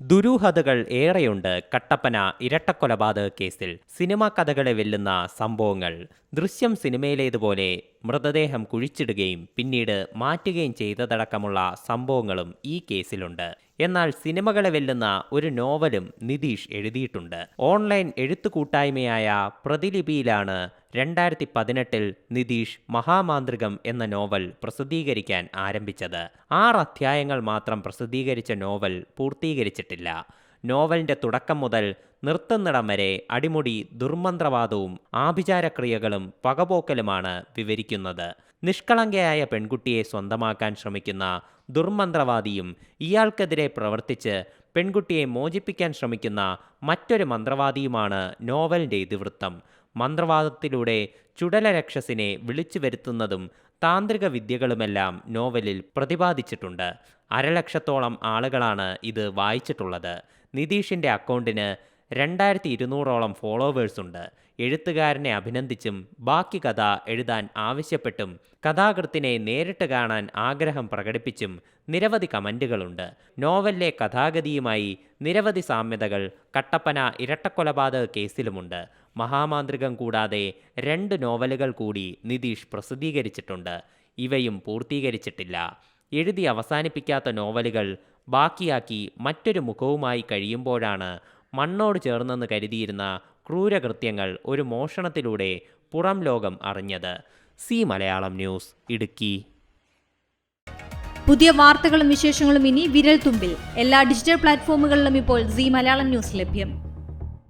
ദുരൂഹതകൾ ഏറെയുണ്ട് കട്ടപ്പന ഇരട്ടക്കൊലപാതക കേസിൽ. സിനിമാ കഥകളെ വെല്ലുന്ന സംഭവങ്ങൾ. ദൃശ്യം സിനിമയിലേതുപോലെ മൃതദേഹം കുഴിച്ചിടുകയും പിന്നീട് മാറ്റുകയും ചെയ്തതടക്കമുള്ള സംഭവങ്ങളും ഈ കേസിലുണ്ട്. എന്നാൽ സിനിമകളെ വെല്ലുന്ന ഒരു നോവലും നിതീഷ് എഴുതിയിട്ടുണ്ട്. ഓൺലൈൻ എഴുത്തുകൂട്ടായ്മയായ പ്രതിലിപിയിലാണ് രണ്ടായിരത്തി പതിനെട്ടിൽ നിതീഷ് മഹാമാന്ത്രികം എന്ന നോവൽ പ്രസിദ്ധീകരിക്കാൻ ആരംഭിച്ചത്. ആറ് അധ്യായങ്ങൾ മാത്രം പ്രസിദ്ധീകരിച്ച നോവൽ പൂർത്തീകരിച്ചിട്ടില്ല. നോവലിന്റെ തുടക്കം മുതൽ നിർത്തുന്നിടം വരെ അടിമുടി ദുർമന്ത്രവാദവും ആഭിചാരക്രിയകളും പകപോക്കലുമാണ് വിവരിക്കുന്നത്. നിഷ്കളങ്കയായ പെൺകുട്ടിയെ സ്വന്തമാക്കാൻ ശ്രമിക്കുന്ന ദുർമന്ത്രവാദിയും ഇയാൾക്കെതിരെ പ്രവർത്തിച്ച് പെൺകുട്ടിയെ മോചിപ്പിക്കാൻ ശ്രമിക്കുന്ന മറ്റൊരു മന്ത്രവാദിയുമാണ് നോവലിന്റെ ഇതിവൃത്തം. മന്ത്രവാദത്തിലൂടെ ചുടലരക്ഷസിനെ വിളിച്ചു വരുത്തുന്നതും താന്ത്രിക വിദ്യകളുമെല്ലാം നോവലിൽ പ്രതിപാദിച്ചിട്ടുണ്ട്. അരലക്ഷത്തോളം ആളുകളാണ് ഇത് വായിച്ചിട്ടുള്ളത്. നിതീഷിന്റെ അക്കൗണ്ടിന് രണ്ടായിരത്തി ഇരുന്നൂറോളം ഫോളോവേഴ്സ് ഉണ്ട് എഴുത്തുകാരനെ അഭിനന്ദിച്ചും ബാക്കി കഥ എഴുതാൻ ആവശ്യപ്പെട്ടും കഥാകൃത്തിനെ നേരിട്ട് കാണാൻ ആഗ്രഹം പ്രകടിപ്പിച്ചും നിരവധി കമന്റുകളുണ്ട് നോവലിലെ കഥാഗതിയുമായി നിരവധി സാമ്യതകൾ കട്ടപ്പന ഇരട്ടക്കൊലപാതക കേസിലുമുണ്ട്. മഹാമാന്ത്രികം കൂടാതെ രണ്ട് നോവലുകൾ കൂടി നിതീഷ് പ്രസിദ്ധീകരിച്ചിട്ടുണ്ട്. ഇവയും പൂർത്തീകരിച്ചിട്ടില്ല. എഴുതി അവസാനിപ്പിക്കാത്ത നോവലുകൾ ബാക്കിയാക്കി മറ്റൊരു മുഖവുമായി കഴിയുമ്പോഴാണ് മണ്ണോട് ചേർന്നെന്ന് കരുതിയിരുന്ന ക്രൂരകൃത്യങ്ങൾ ഒരു മോഷണത്തിലൂടെ പുറം ലോകം അറിഞ്ഞത്. C Malayalam news Idukki. പുതിയ വാർത്തകളും വിശേഷങ്ങളും ഇനി വിരൽ തുമ്പിൽ എല്ലാ ഡിജിറ്റൽ പ്ലാറ്റ്ഫോമുകളിലും ഇപ്പോൾ സി മലയാളം ന്യൂസ് ലഭ്യം.